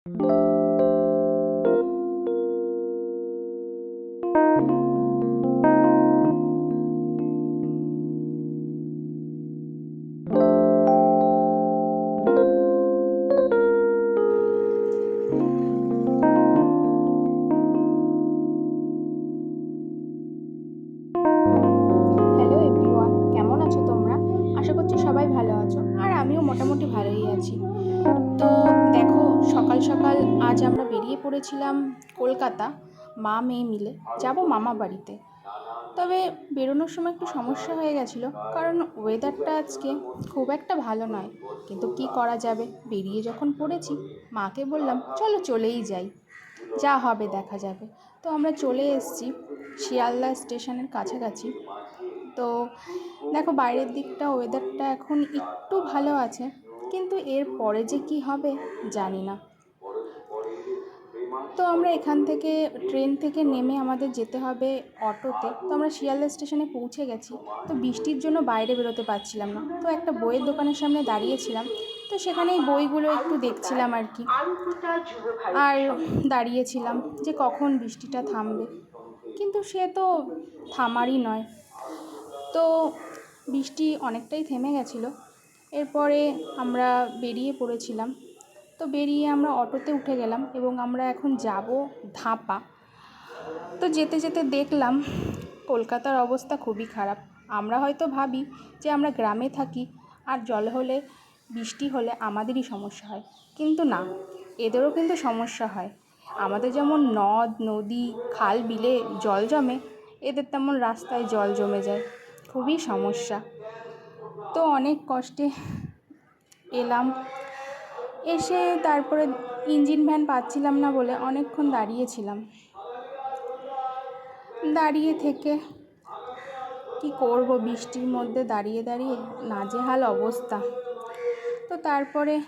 আশা করছি সবাই ভালো আছো আর আমিও মোটামুটি ভালোই আছি। সকাল, আজ আমরা বেরিয়ে পড়েছিলাম কলকাতা, মা, মেয়ে মিলে। যাব মামা বাড়িতে। তবে বেরোনোর সময় একটু সমস্যা হয়ে গেছিল, কারণ ওয়েদারটা আজকে খুব একটা ভালো নয়। কিন্তু কি করা যাবে? বেরিয়ে যখন পড়েছি, মাকে বললাম, চলো চলেই যাই। যা হবে দেখা যাবে। তো আমরা চলে এসেছি শিয়ালদা স্টেশনের কাছাকাছি। তো দেখো, বাইরের দিকটা ওয়েদারটা এখন একটু ভালো আছে, কিন্তু এর পরে যে কি হবে জানি না। তো আমরা এখান থেকে ট্রেন থেকে নেমে আমাদের যেতে হবে অটোতে। তো আমরা শিয়ালদা স্টেশনে পৌঁছে গেছি। তো বৃষ্টির জন্য বাইরে বেরোতে পারছিলাম না। তো একটা বইয়ের দোকানের সামনে দাঁড়িয়েছিলাম। তো সেখানে এই বইগুলো একটু দেখছিলাম আর কি। আর দাঁড়িয়েছিলাম যে কখন বৃষ্টিটা থামবে। কিন্তু সে তো থামারই নয়। তো বৃষ্টি অনেকটাই থেমে গেছিল। এরপরে আমরা বেরিয়ে পড়েছিলাম। তো বেরিয়ে আমরা অটোতে উঠে গেলাম এবং আমরা এখন যাব ধাপা। তো যেতে যেতে দেখলাম কলকাতার অবস্থা খুবই খারাপ। আমরা হয়তো ভাবি যে আমরা গ্রামে থাকি আর জল হলে, বৃষ্টি হলে আমাদেরই সমস্যা হয়। কিন্তু না, এদেরও কিন্তু সমস্যা হয়। আমাদের যেমন নদ, নদী, খাল, বিলে জল জমে, এদের তেমন রাস্তায় জল জমে যায়। খুবই সমস্যা। তো অনেক কষ্টে এলাম। এসে তারপরে ইঞ্জিন ভ্যান পাচ্ছিলাম না বলে অনেকক্ষণ দাঁড়িয়েছিলাম। দাঁড়িয়ে থেকে কি করব বৃষ্টির মধ্যে দাঁড়িয়ে দাঁড়িয়ে? নাজেহাল অবস্থা। তো তারপরে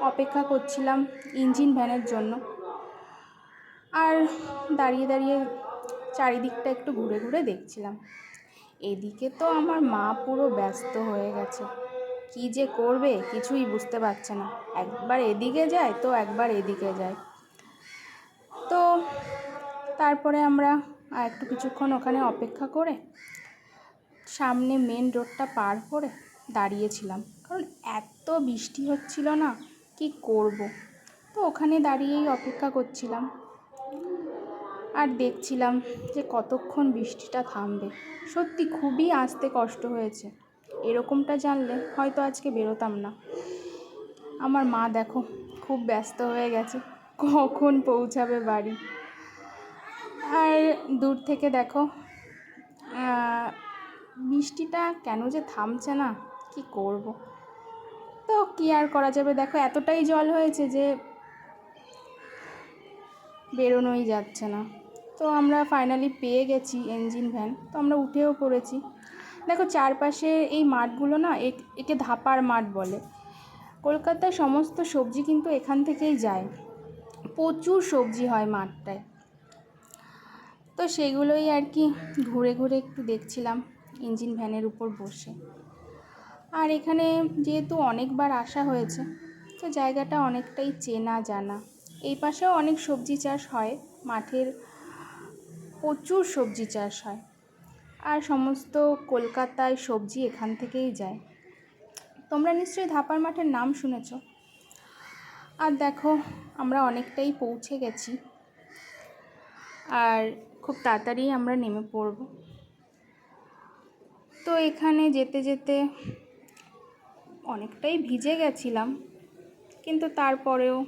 অপেক্ষা করছিলাম ইঞ্জিন ভ্যানের জন্য। আর দাঁড়িয়ে দাঁড়িয়ে চারিদিকটা একটু ঘুরে ঘুরে দেখছিলাম। এদিকে তো আমার মা পুরো ব্যস্ত হয়ে গেছে। কী যে করবে কিছুই বুঝতে পারছে না। একবার এদিকে যায় তো একবার এদিকে যায়। তো তারপরে আমরা আর একটু কিছুক্ষণ ওখানে অপেক্ষা করে সামনে মেন রোডটা পার করে দাঁড়িয়েছিলাম। কারণ এত বৃষ্টি হচ্ছিল না, কি করব? তো ওখানে দাঁড়িয়েই অপেক্ষা করছিলাম। আর দেখছিলাম যে কতক্ষণ বৃষ্টিটা থামবে। সত্যি খুবই আসতে কষ্ট হয়েছে। এরকমটা জানলে হয়তো আজকে বেরোতাম না। আমার মা দেখো খুব ব্যস্ত হয়ে গেছে, কখন পৌঁছাবে বাড়ি? আর দূর থেকে দেখো বৃষ্টিটা কেন যে থামছে না, কি করব? তো কি আর করা যাবে? দেখো এতটাই জল হয়েছে যে বেরোনোই যাচ্ছে না। তো আমরা ফাইনালি পেয়ে গেছি ইঞ্জিন ভ্যান তো আমরা উঠেও পড়েছি। দেখো চারপাশে এই মাঠগুলো না একে ধাপার মাঠ বলে। কলকাতার সমস্ত সবজি কিন্তু এখান থেকেই যায়। প্রচুর সবজি হয় মাঠটায়। তো সেগুলোই আর কি ঘুরে ঘুরে একটু দেখছিলাম, ইঞ্জিন ভ্যানের উপর বসে। আর এখানে যেহেতু অনেকবার আসা হয়েছে, তো জায়গাটা অনেকটাই চেনা জানা। এই পাশেও অনেক সবজি চাষ হয়, মাঠের প্রচুর সবজি চাষ হয়। আর সমস্ত কলকাতায় সবজি এখান থেকেই যায়। তোমরা নিশ্চয়ই ধাপার মাঠের নাম শুনেছ। আর দেখো, আমরা অনেকটাই পৌঁছে গেছি। আর খুব তাড়াতাড়ি আমরা নেমে পড়ব। তো এখানে যেতে যেতে অনেকটাই ভিজে গেছিলাম, কিন্তু তারপরেও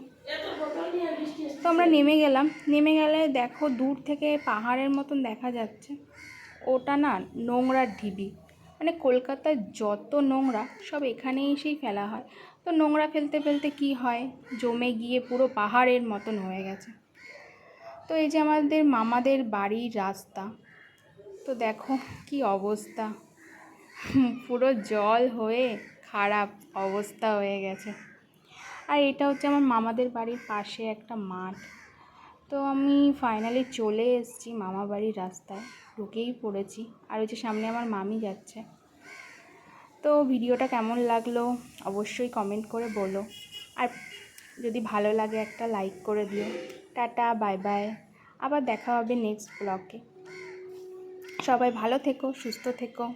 তো আমরা নেমে গেলাম। নেমে গেলে দেখো দূর থেকে পাহাড়ের মতন দেখা যাচ্ছে। ওটা না নোংরার ঢিবি। মানে কলকাতার যত নোংরা, সব এখানে এসেই ফেলা হয়। তো নোংরা ফেলতে ফেলতে কি হয়? জমে গিয়ে পুরো পাহাড়ের মতন হয়ে গেছে। তো এই যে আমাদের মামাদের বাড়ির রাস্তা, তো দেখো কি অবস্থা। পুরো জল হয়ে খারাপ অবস্থা হয়ে গেছে। আর এটা হচ্ছে আমার মামাদের বাড়ির পাশে একটা মাঠ। তো আমি ফাইনালি চলে এসেছি মামা বাড়ির রাস্তায়, ঢুকেই পড়েছি। আর ওই যে সামনে আমার মামি যাচ্ছে। তো ভিডিওটা কেমন লাগল অবশ্যই কমেন্ট করে বলো। আর যদি ভালো লাগে একটা লাইক করে দিও। টাটা বাই বাই আবার দেখা হবে নেক্সট ব্লগে সবাই ভালো থেকো, সুস্থ থেকো।